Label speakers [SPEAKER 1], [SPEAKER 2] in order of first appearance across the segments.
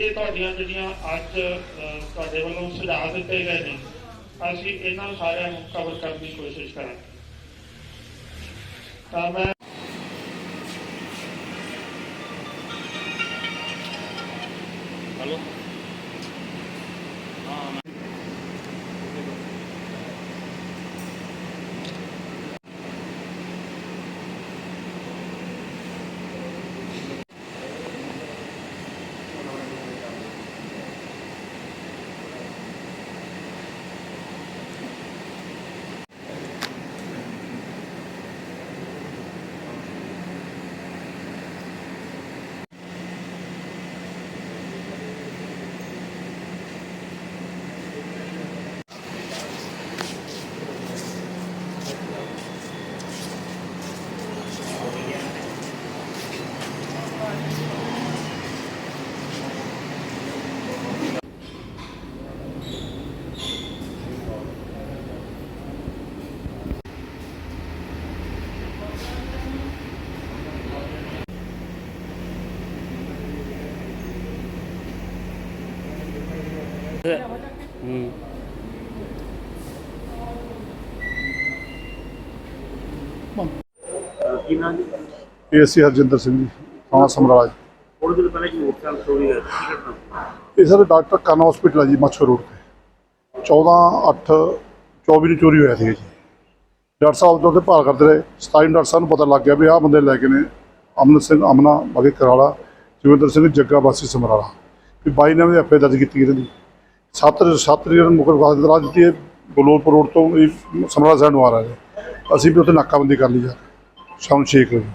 [SPEAKER 1] ਇਹ ਤੁਹਾਡੀਆਂ ਜਿਹੜੀਆਂ ਅੱਜ ਤੁਹਾਡੇ ਵੱਲੋਂ ਸੁਝਾਅ ਦਿੱਤੇ ਗਏ ਨੇ, ਅਸੀਂ ਇਹਨਾਂ ਸਾਰਿਆਂ ਨੂੰ ਕਵਰ ਕਰਨ ਦੀ ਕੋਸ਼ਿਸ਼ ਕਰਾਂਗੇ। ਤਾਂ ਮੈਂ
[SPEAKER 2] ਹੂੰ।
[SPEAKER 3] ਕੀ ਨਾਮ ਜੀ
[SPEAKER 4] ਹਰਜਿੰਦਰ ਸਿੰਘ ਜੀ ਥਾਣਾ ਸਮਰਾਲਾ ਜੀ।
[SPEAKER 3] ਥੋੜੇ ਦਿਨ ਪਹਿਲਾਂ ਇੱਕ ਮੋਟਰਸਾਈਕਲ ਚੋਰੀ ਹੋਇਆ
[SPEAKER 4] ਇਹ ਸਾਰੇ ਡਾਕਟਰ ਕਾਨਾ ਹਸਪੀਟਲ ਹੈ ਜੀ ਮੱਛਰ ਰੋਡ ਤੇ। 14 8 24 ਨੂੰ ਚੋਰੀ ਹੋਇਆ ਸੀ ਜੀ। ਡਾਕਟਰ ਸਾਹਿਬ ਤੋਂ ਤੇ ਭਾਲ ਕਰਦੇ ਰਹੇ। 27 ਡਾਕਟਰ ਸਾਹਿਬ ਨੂੰ ਪਤਾ ਲੱਗ ਗਿਆ ਵੀ ਆਹ ਬੰਦੇ ਲੈ ਕੇ ਨੇ ਅਮਨ ਸਿੰਘ ਅਮਨਾ ਬਗੇ ਕਰਾਲਾ ਜਗਵਿੰਦਰ ਸਿੰਘ ਜੱਗਾ ਵਾਸੀ ਸਮਰਾਲਾ। ਵੀ ਬਾਈ ਨੇ ਵੀ ਐਫਏ ਦਰਜ ਕੀਤੀ ਇਹਨਾਂ ਦੀ। ਸੱਤ ਸੱਤ ਰੀਅਰ ਮੁਕਰ ਵਾਸਤੇ ਦਰਾ ਦਿੱਤੀ ਹੈ। ਬਲੋਰਪੁਰ ਰੋਡ ਤੋਂ ਇਹ ਸਮਰਾਲਾ ਸਾਈਡ ਨੂੰ ਆ ਰਿਹਾ ਹੈ। ਅਸੀਂ ਵੀ ਉੱਥੇ ਨਾਕਾਬੰਦੀ ਕਰ ਲਈ ਯਾਰ ਸ਼ਾਮ ਨੂੰ ਛੇ ਕੁ ਵਜੇ।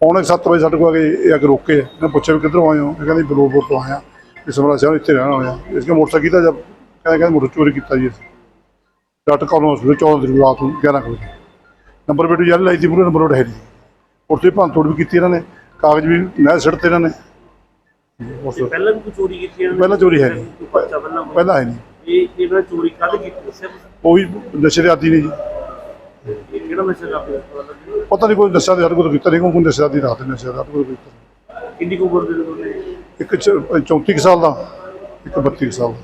[SPEAKER 4] ਪੌਣੇ ਸੱਤ ਵਜੇ ਸਾਡੇ ਕੋਲ ਆ ਕੇ ਇਹ ਅੱਗੇ ਰੋਕੇ ਇਹਨੇ ਪੁੱਛਿਆ ਵੀ ਕਿੱਧਰੋਂ ਆਏ ਹੋ? ਇਹ ਕਹਿੰਦੇ ਬਲੋਰਪੁਰ ਤੋਂ ਆਇਆ ਇਹ ਸਮਰਾਲਾ ਸ਼ਹਿਰ ਇੱਥੇ ਰਹਿਣਾ ਹੋਇਆ ਇਸ ਕੇ ਮੋਟਰਸਾਈਕਲ ਕੀਤਾ ਜਦ ਕਹਿੰਦੇ ਕਹਿੰਦੇ ਮੋਟਰ ਚੋਰੀ ਕੀਤਾ ਜੀ ਅਸੀਂ। ਡਾਕਟਰ ਕਾਲਮ ਹਸਪੀਟਲ 14 ਤਰੀਕ ਰਾਤ ਨੂੰ 11 ਕੁ ਵਜੇ। ਨੰਬਰ ਪਲੇਟ ਯਾਰ ਲਾਈ ਸੀ, ਪੂਰੇ ਨੰਬਰ ਪਲੇਟ ਹੈ ਜੀ ਉੱਥੇ ਭੰਨ ਤੋੜ ਵੀ ਕੀਤੀ ਇਹਨਾਂ ਨੇ। ਕਾਗਜ਼ ਵੀ ਨਹਿਰ ਸਿੱਟ ਤੇ ਇਹਨਾਂ ਨੇ। ਉਸ ਤੋਂ
[SPEAKER 3] ਪਹਿਲਾਂ ਵੀ ਕੋਈ ਚੋਰੀ ਕੀਤੀ ਨੇ?
[SPEAKER 4] ਪਹਿਲਾਂ ਚੋਰੀ ਹੈ ਨਹੀਂ।
[SPEAKER 3] ਪਰਚਾ ਪਹਿਲਾਂ ਹੋਇਆ?
[SPEAKER 4] ਪਹਿਲਾਂ ਹੈ ਨਹੀਂ
[SPEAKER 3] ਇਹ ਇਹਨਾਂ ਚੋਰੀ ਕਦ ਕੀਤੀ ਦੱਸਿਆ ਤੁਸੀਂ?
[SPEAKER 4] ਉਹ ਵੀ ਨਸ਼ੇ ਦੇ ਆਦੀ ਨੇ ਜੀ
[SPEAKER 3] ਇਹ ਕਿਹੜਾ
[SPEAKER 4] ਪਤਾ ਨਹੀਂ ਕੋਈ ਨਸ਼ਾ ਦੇ ਸਾਡੇ ਕੋਲ ਕੀਤਾ ਨਹੀਂ ਕੋਈ ਨਸ਼ਾ ਦੀ ਰਾਤ ਨਸ਼ਾ ਦਾ ਸਾਡੇ ਕੋਲ ਕੀਤਾ
[SPEAKER 3] ਕਿੰਨੀ ਕੁ ਉਮਰ ਦੇ ਲੋਕ ਨੇ
[SPEAKER 4] ਇੱਕ ਚ- 34 ਕੁ ਸਾਲ ਦਾ ਇੱਕ 32 ਕੁ ਸਾਲ ਦਾ